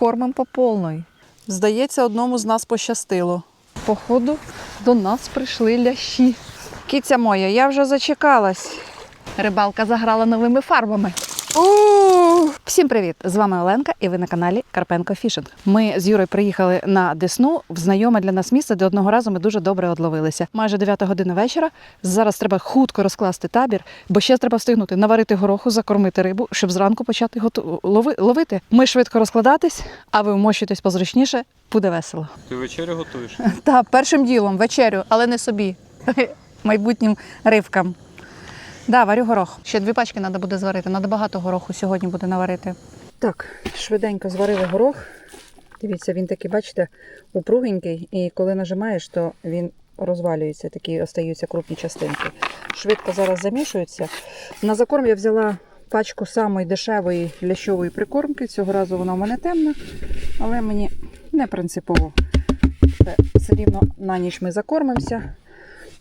кормимо по повної. Здається, одному з нас пощастило. Походу, до нас прийшли лящі. Кіця моя, я вже зачекалась. Рибалка заграла новими фарбами. Всім привіт! З вами Оленка, і ви на каналі Карпенко Фішинг. Ми з Юрою приїхали на Десну в знайоме для нас місце, де одного разу ми дуже добре одловилися. Майже 9 година вечора. Зараз треба хутко розкласти табір, бо ще треба встигнути наварити гороху, закормити рибу, щоб зранку почати готу... лови... ловити. Ми швидко розкладатись, а ви вмощуйтесь позручніше. Буде весело. Ти вечерю готуєш? Та першим ділом вечерю, але не собі, майбутнім ривкам. Да, варю горох. Ще дві пачки треба буде зварити. Треба багато гороху сьогодні буде наварити. Так, швиденько зварили горох. Дивіться, він такий, бачите, упругенький, і коли нажимаєш, то він розвалюється, такі остаються крупні частинки. Швидко зараз замішується. На закорм я взяла пачку самої дешевої лящової прикормки. Цього разу вона в мене темна, але мені не принципово. Все рівно на ніч ми закормимося.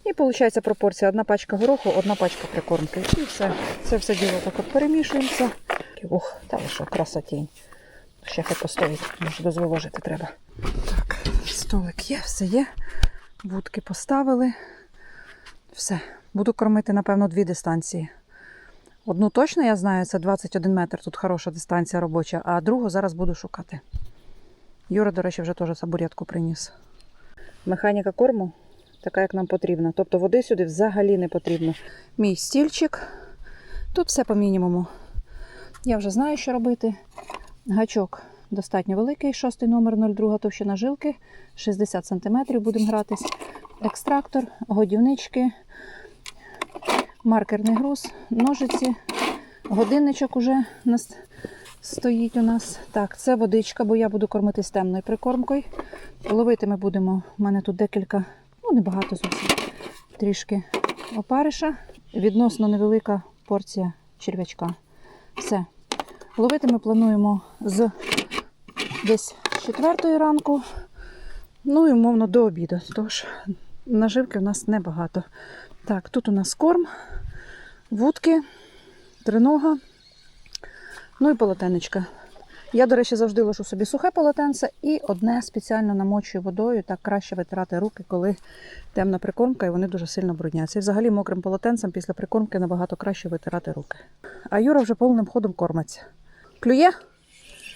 І виходить пропорція: одна пачка гороху, одна пачка прикормки. І все. Це все діло так от перемішуємося. Ух, та що, красотінь. Ще хай постоїть, може дозволожити треба. Так, столик є, все є. Будки поставили. Все. Буду кормити, напевно, дві дистанції. Одну точно я знаю, це 21 метр, тут хороша дистанція робоча, а другу зараз буду шукати. Юра, до речі, вже теж табуретку приніс. Механіка корму така, як нам потрібно. Тобто води сюди взагалі не потрібно. Мій стільчик. Тут все по мінімуму. Я вже знаю, що робити. Гачок достатньо великий, шостий номер 02 товщина жилки, 60 см будемо гратись. Екстрактор, годівнички, маркерний груз, ножиці, годинничок уже нас стоїть у нас. Так, це водичка, бо я буду кормити з темною прикормкою. Ловити ми будемо. У мене тут декілька, ну небагато зовсім. Трішки опариша. Відносно невелика порція черв'ячка. Все. Ловити ми плануємо з десь четвертої ранку. Ну і умовно до обіду. Тож наживки у нас небагато. Так, тут у нас корм, вудки, тринога, ну і полотенечка. Я, до речі, завжди лишу собі сухе полотенце і одне спеціально намочую водою, так краще витирати руки, коли темна прикормка і вони дуже сильно брудняться. І взагалі мокрим полотенцем після прикормки набагато краще витирати руки. А Юра вже повним ходом кормиться. Клює?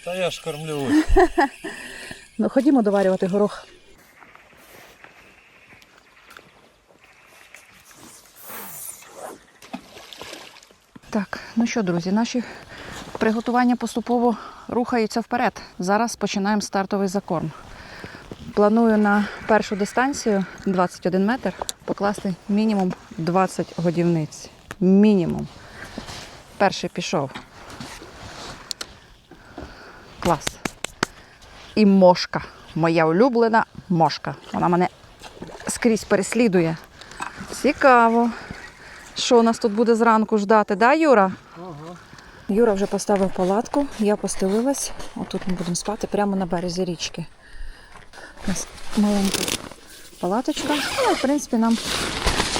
Та я ж кормлю. Ну, ходімо доварювати горох. Так, ну що, друзі, наші приготування поступово рухаються вперед. Зараз починаємо стартовий закорм. Планую на першу дистанцію 21 метр покласти мінімум 20 годівниць. Мінімум. Перший пішов. Клас. І мошка. Моя улюблена мошка. Вона мене скрізь переслідує. Цікаво. Що нас тут буде зранку ждати, да, Юра? Юра вже поставив палатку, я постелилась. Отут ми будемо спати прямо на березі річки. У нас маленька палаточка. Ну, в принципі, нам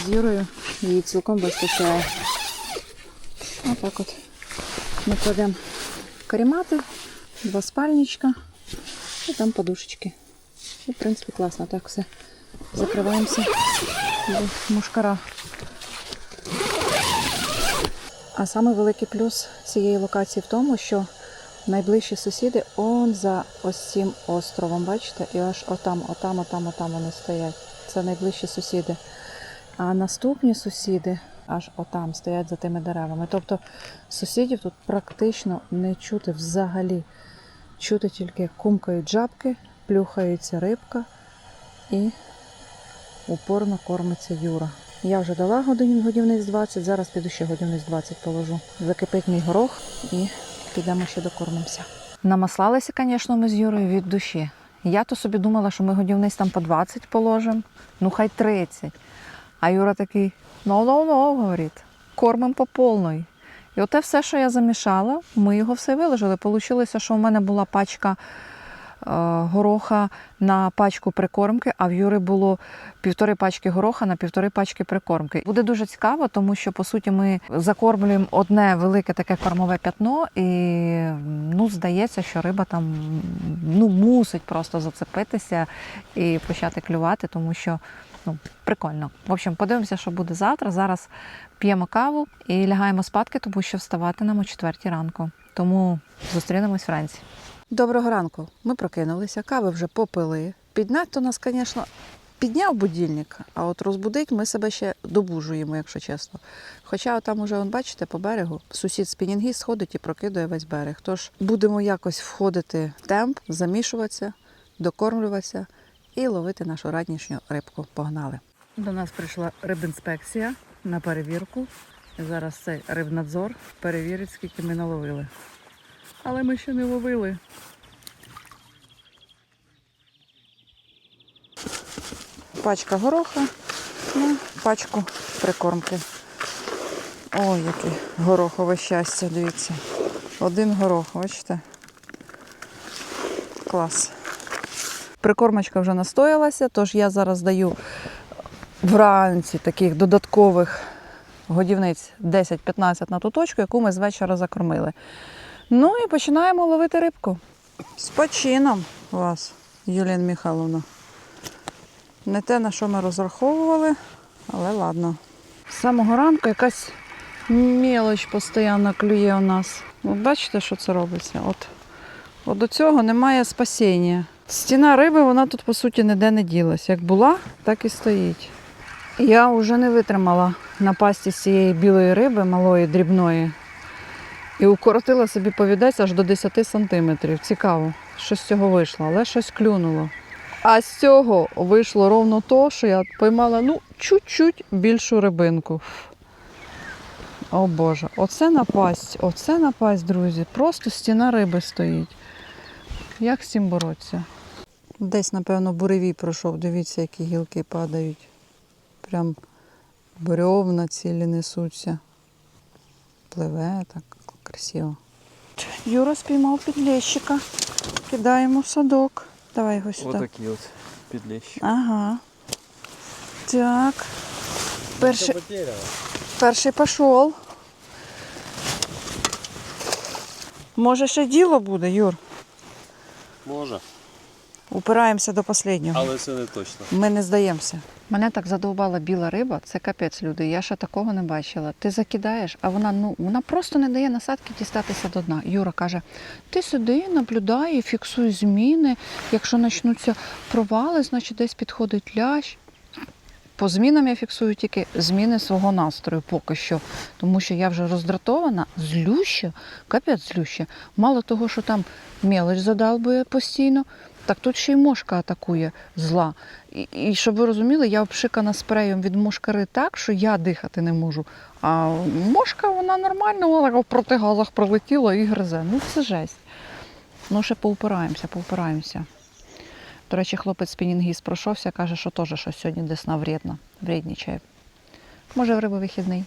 з Юрою її цілком вистачає. Отак от. Ми кладемо карімати, два спальничка і там подушечки. І, в принципі, класно. Так все закриваємося мушкара. А саме великий плюс цієї локації в тому, що найближчі сусіди он за ось цим островом, бачите, і аж отам, отам, отам, отам вони стоять. Це найближчі сусіди. А наступні сусіди аж отам стоять за тими деревами. Тобто сусідів тут практично не чути взагалі. Чути тільки кумкають жабки, плюхається рибка і упорно кормиться Юра. Я вже дала годин годівниць 20, зараз піду ще годівниць 20 положу. Закипить мій горох і підемо ще докормимося. Намаслалися, звісно, ми з Юрою від душі. Я то собі думала, що ми годівниць там по 20 положимо, ну хай 30. А Юра такий: ну ну ну говорить, кормимо по повної. І оте все, що я замішала, ми його все виложили. Получилося, що в мене була пачка гороха на пачку прикормки, а в Юри було півтори пачки гороха на півтори пачки прикормки. Буде дуже цікаво, тому що по суті ми закормлюємо одне велике таке кормове п'ятно, і ну здається, що риба там ну мусить просто зацепитися і почати клювати, тому що ну прикольно. В общем, подивимося, що буде завтра. Зараз п'ємо каву і лягаємо спадки, тому що вставати нам о четвертій ранку. Тому зустрінемось вранці. Доброго ранку. Ми прокинулися, кави вже попили. Піднять то нас, звісно, підняв будильник, а от розбудить ми себе ще добужуємо, якщо чесно. Хоча там уже, он, бачите, по берегу сусід спінінгіст сходить і прокидує весь берег. Тож будемо якось входити в темп, замішуватися, докормлюватися і ловити нашу ранішню рибку. Погнали. До нас прийшла рибінспекція на перевірку. Зараз цей рибнадзор перевірить, скільки ми наловили. Але ми ще не ловили. Пачка гороха, ну, пачку прикормки. Ой, яке горохове щастя, дивіться. Один горох, бачите? Клас. Прикормочка вже настоялася, тож я зараз даю вранці таких додаткових годівниць 10-15 на ту точку, яку ми з вечора закормили. Ну і починаємо ловити рибку. З почином вас, Юлія Михайловна. Не те, на що ми розраховували, але ладно. З самого ранку якась мелоч постійно клює у нас. От бачите, що це робиться? От, от до цього немає спасіння. Стіна риби, вона тут, по суті, ніде не ділась. Як була, так і стоїть. Я вже не витримала напасті з цієї білої риби, малої, дрібної. І укоротила собі повідець аж до 10 сантиметрів. Цікаво, що з цього вийшло, але щось клюнуло. А з цього вийшло ровно то, що я поймала ну, чуть-чуть більшу рибинку. О Боже, оце напасть, оце напасть, друзі. Просто стіна риби стоїть. Як з цим боротися? Десь, напевно, буревій пройшов. Дивіться, які гілки падають. Прям бревна цілі несуться. Пливе так красиво. Юра спіймав підлещика. Кидаємо в садок. Давай його сюди. Отакі от підлещик. Ага. Так. Перший, перший пішов. Може, ще діло буде, Юр. Може, Упираємося до останнього. але це не точно. Ми не здаємося. Мене так задовбала біла риба, це капець люди. Я ще такого не бачила. Ти закидаєш, а вона ну вона просто не дає насадки дістатися до дна. Юра каже: ти сиди, наблюдай, фіксуй зміни. Якщо почнуться провали, значить десь підходить лящ. По змінам я фіксую тільки зміни свого настрою поки що, тому що я вже роздратована, злюща, капець злюща. Мало того, що там мелоч задалбує постійно, так тут ще й мошка атакує зла. І, і щоб ви розуміли, я обшикана спреєм від мошкари так, що я дихати не можу. А мошка, вона нормально, вона в протигазах пролетіла і гризе. Ну це жесть. Ну, ще поупираємося, поупираємося. До речі, хлопець спінінгіст пройшовся, каже, що теж щось сьогодні десна вредна, вреднічає. Може, в риби вихідний.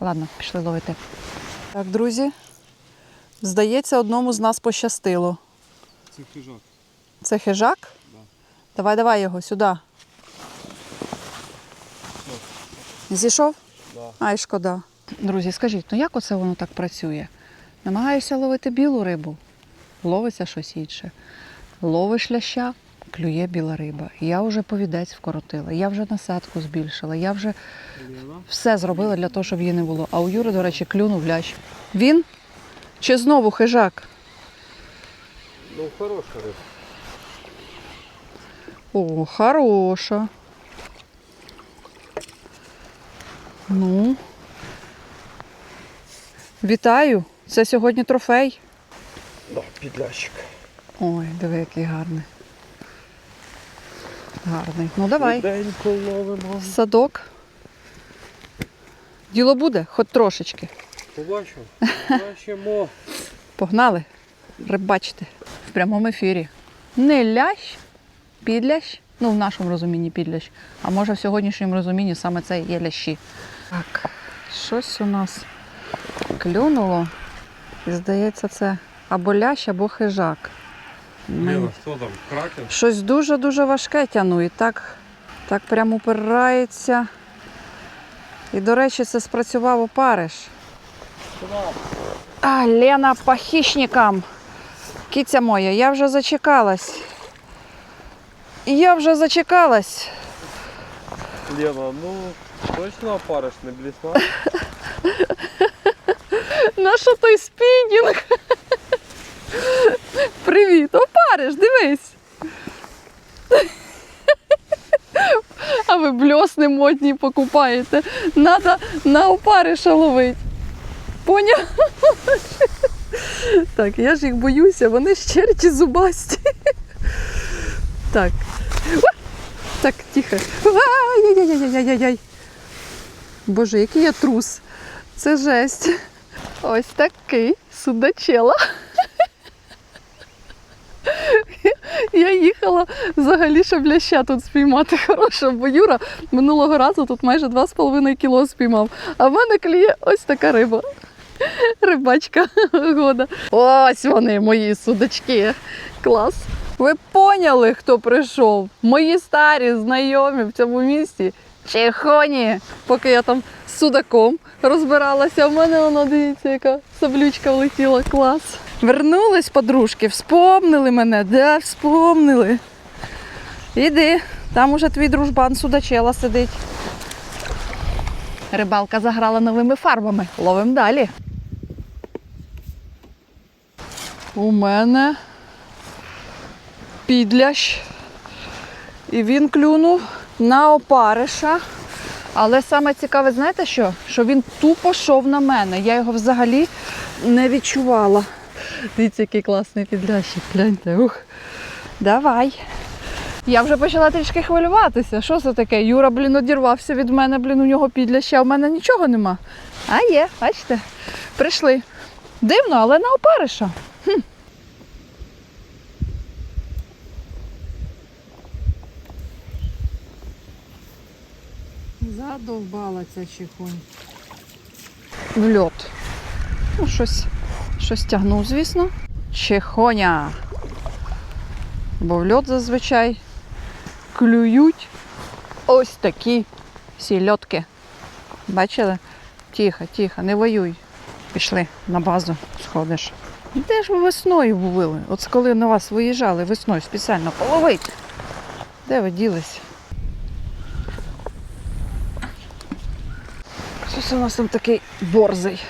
Ладно, пішли ловити. Так, друзі, здається, одному з нас пощастило. Це хижак. Це хижак? Да. Давай, давай його сюди. Зійшов? Да. Ай, шкода. Друзі, скажіть, ну як оце воно так працює? Намагаєшся ловити білу рибу, ловиться щось інше. Ловиш ляща, клює біла риба. Я вже повідець вкоротила, я вже насадку збільшила, я вже все зробила для того, щоб її не було. А у Юри, до речі, клюнув лящ. Він чи знову хижак? Ну, хороша риба. О, хороша. Ну. Вітаю. Це сьогодні трофей. Да, підлящик. Ой, диви, який гарний. Гарний. Ну давай. Ловимо. Садок. Діло буде, хоч трошечки. Побачимо. Бачимо. Погнали. Рибачте в прямому ефірі. Не лящ, підлящ. Ну, в нашому розумінні підлящ. А може в сьогоднішньому розумінні саме це є лящі. Так, щось у нас клюнуло. І здається, це або лящ, або хижак. Лена, що там, кракен? Щось дуже-дуже важке тяну і так, так прямо упирається. І, до речі, це спрацював опариш. А, Лена по хищникам. Кіця моя, я вже зачекалась. Я вже зачекалась. Лена, ну точно опариш не блісна? На що той спінінг? Привіт, опариш, дивись. А ви бльосни модні покупаєте. Надо на опариша ловить. Поняв? Так, я ж їх боюся, вони ж черті зубасті. Так. Уа! Так, тихо. Ай-яй-яй-яй-яй-яй. Боже, який я трус. Це жесть. Ось такий судачела. Я їхала взагалі, щоб ляща тут спіймати хорошого, бо Юра минулого разу тут майже 2,5 кіло спіймав. А в мене кліє ось така риба. Рибачка года. Ось вони, мої судачки. Клас. Ви поняли, хто прийшов? Мої старі знайомі в цьому місті. Чехоні. Поки я там з судаком розбиралася, в мене воно, дивіться, яка саблючка влетіла. Клас. Вернулись подружки, вспомнили мене, да, вспомнили. Іди, там уже твій дружбан судачела сидить. Рибалка заграла новими фарбами. Ловим далі. У мене підлящ. І він клюнув на опариша. Але саме цікаве, знаєте що? Що він тупо йшов на мене. Я його взагалі не відчувала. Дивіться, який класний підлящик. Гляньте. Ух. Давай. Я вже почала трішки хвилюватися. Що це таке? Юра, блін, одірвався від мене, блін, у нього підляща, а в мене нічого нема. А є, бачите? Прийшли. Дивно, але на опариша. Хм. Задовбала ця чихонь. В льот. Ну, щось, щось тягнув, звісно. Чехоня. Бо в льот зазвичай клюють ось такі сільотки. Бачили? Тихо, тихо, не воюй. Пішли на базу, сходиш. Де ж ви весною були? От коли на вас виїжджали весною спеціально половити. Де ви ділись? У нас там такий борзий.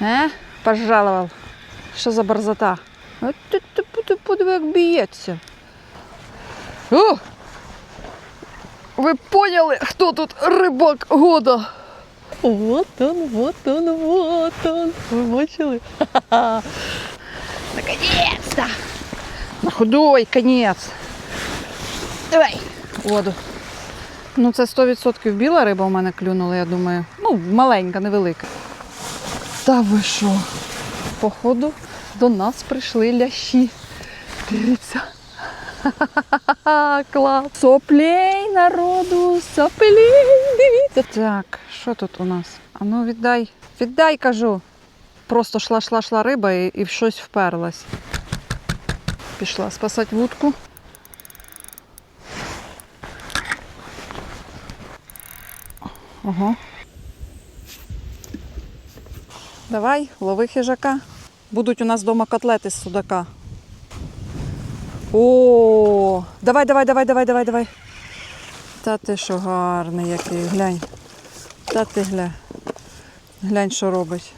Е? Пожалував. Що за борзота? От ти, подиви, як б'ється. О! Ви поняли, хто тут рибак года? Вот он, вот он, вот он. Ви бачили? Наконец-то! На худой конець. Давай, воду. Ну, це 100% біла риба у мене клюнула, я думаю. Ну, маленька, невелика. Та ви що? Походу, до нас прийшли лящі. Дивіться. Клас. Соплей народу, соплей. Дивіться. Так, що тут у нас? А ну віддай. Віддай, кажу. Просто шла, шла, шла риба і, і в щось вперлась. Пішла спасати вудку. Ого. Давай, лови хижака. Будуть у нас вдома котлети з судака. О, давай, давай, давай, давай, давай, давай. Та ти що гарний який, глянь. Та ти глянь. Глянь, що робить.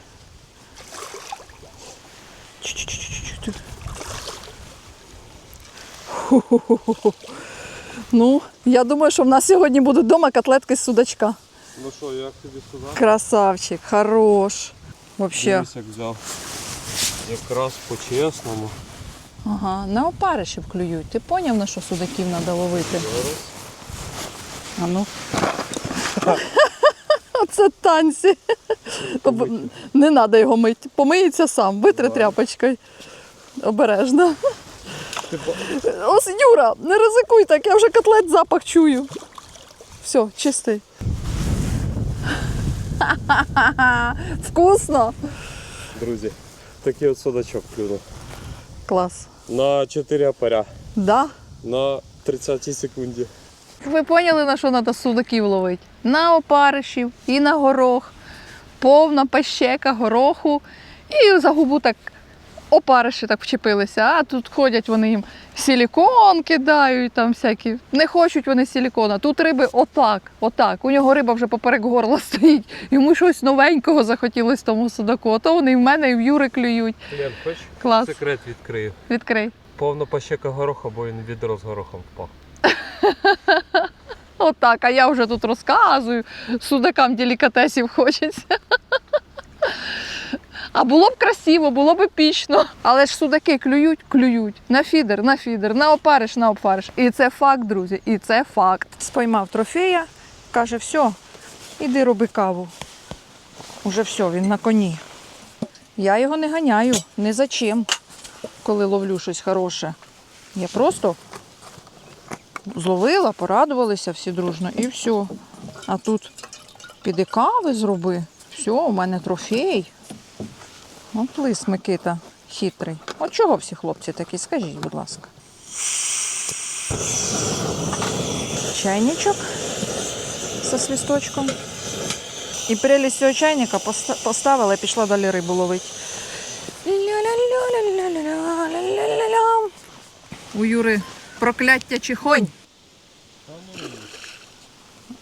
Ху-ху-ху-ху. Ну, я думаю, що в нас сьогодні будуть вдома котлетки з судачка. Ну що, як тобі сказав? Красавчик, хорош. Вообще. Дивись, як взяв. Якраз по-чесному. Ага, на опаришів клюють. Ти поняв, на що судаків треба ловити? А ну. Оце танці. Об- Не треба його мити. Помиється сам, витри тряпочкою. Обережно. Ось Юра, не ризикуй так, я вже котлет запах чую. Все, чистий. Вкусно. Друзі, такий от судачок клюнув. Клас. На 4 опаря. Да. На 30 секунді. Ви поняли, на що треба судаків ловити? На опаришів і на горох. Повна пащека гороху. І за губу так опариші так вчепилися. А тут ходять вони їм силікон кидають, там всякі. Не хочуть вони силікона. Тут риби отак, отак. У нього риба вже поперек горла стоїть. Йому щось новенького захотілося тому судаку. Ото вони і в мене, і в Юри клюють. Лен, хочеш? Клас. Секрет відкрию. Відкрий. Повна пащека гороха, бо він відро з горохом впав. Отак, а я вже тут розказую. Судакам делікатесів хочеться. А було б красиво, було б епічно. Але ж судаки клюють, клюють. На фідер, на фідер, на опариш, на опариш. І це факт, друзі, і це факт. Споймав трофея, каже, все, іди роби каву. Уже все, він на коні. Я його не ганяю, не за чим, коли ловлю щось хороше. Я просто зловила, порадувалися всі дружно і все. А тут піди кави зроби. Все, у мене трофей. Ну, От лис Микита хитрий. От чого всі хлопці такі? Скажіть, будь ласка. Чайничок со свісточком. І прелість цього чайника поставила і пішла далі рибу ловити. У Юри прокляття чихонь.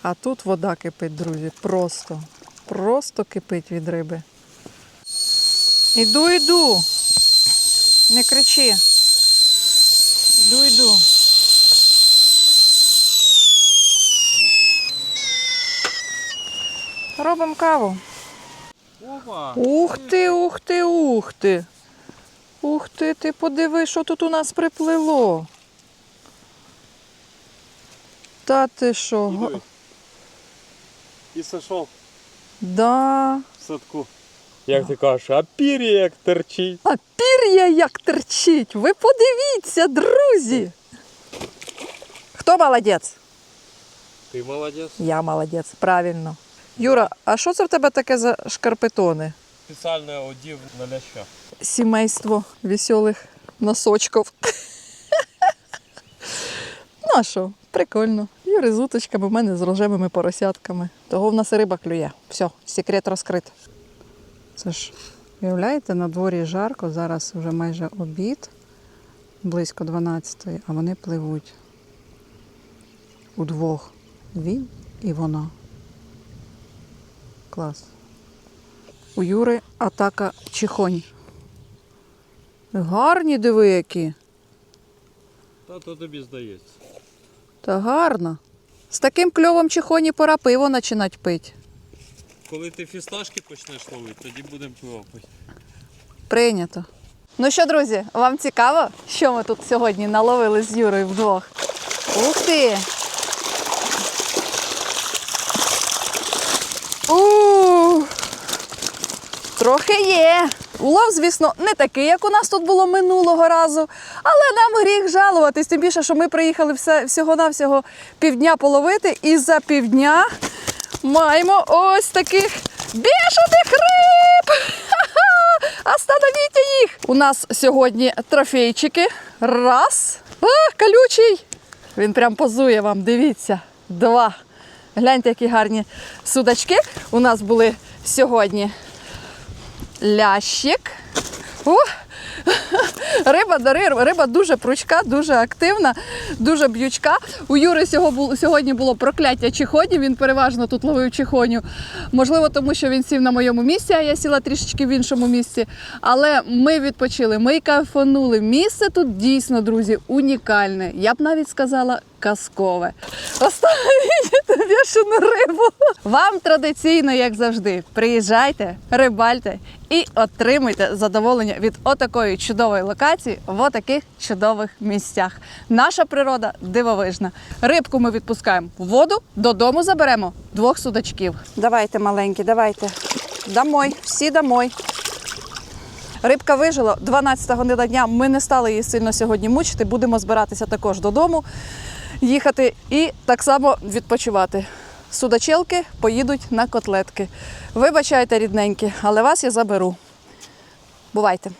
А тут вода кипить, друзі. Просто, просто кипить від риби. Іду, іду. Не кричи. Іду, іду. Робимо каву. Опа! Ух ти, ух ти, ух ти. Ух ти, ти подиви, що тут у нас приплило. Та ти що? І сошов Да. в садку. Як ти кажеш, а пір'я як терчить. А пір'я як терчить. Ви подивіться, друзі. Хто молодець? Ти молодець. Я молодець, правильно. Юра, а що це в тебе таке за шкарпетони? Спеціально одів на ляща. Сімейство веселих носочків. ну а що, прикольно. Юри з уточками, в мене з рожевими поросятками. Того в нас і риба клює. Все, секрет розкрит. Це ж, уявляєте, на дворі жарко, зараз вже майже обід, близько 12-ї, а вони пливуть. Удвох. Він і вона. Клас. У Юри атака чихонь. Гарні диви які. Та то тобі здається. Та гарно. З таким кльовом чихоні пора пиво починати пити. Коли ти фісташки почнеш ловити, тоді будемо пиво пити. Прийнято. Ну що, друзі, вам цікаво, що ми тут сьогодні наловили з Юрою вдвох? Ух ти! У! Трохи є. Улов, звісно, не такий, як у нас тут було минулого разу, але нам гріх жалуватись, тим більше, що ми приїхали всього-навсього півдня половити, і за півдня маємо ось таких бішених риб! Остановіть їх! У нас сьогодні трофейчики. Раз. А, колючий. Він прям позує вам, дивіться. Два. Гляньте, які гарні судачки у нас були сьогодні. Лящик. О! Риба, риба дуже пручка, дуже активна, дуже б'ючка. У Юри сьогодні було прокляття чихонів. Він переважно тут ловив чихоню. Можливо, тому що він сів на моєму місці, а я сіла трішечки в іншому місці. Але ми відпочили, ми кайфанули. Місце тут дійсно, друзі, унікальне. Я б навіть сказала казкове. Оставіть бешену рибу. Вам традиційно, як завжди, приїжджайте, рибальте і отримуйте задоволення від отакої чудової локації в отаких чудових місцях. Наша природа дивовижна. Рибку ми відпускаємо в воду, додому заберемо двох судачків. Давайте, маленькі, давайте. Домой, всі домой. Рибка вижила 12 година дня. Ми не стали її сильно сьогодні мучити. Будемо збиратися також додому, їхати і так само відпочивати. Судачелки поїдуть на котлетки. Вибачайте, рідненькі, але вас я заберу. Бувайте!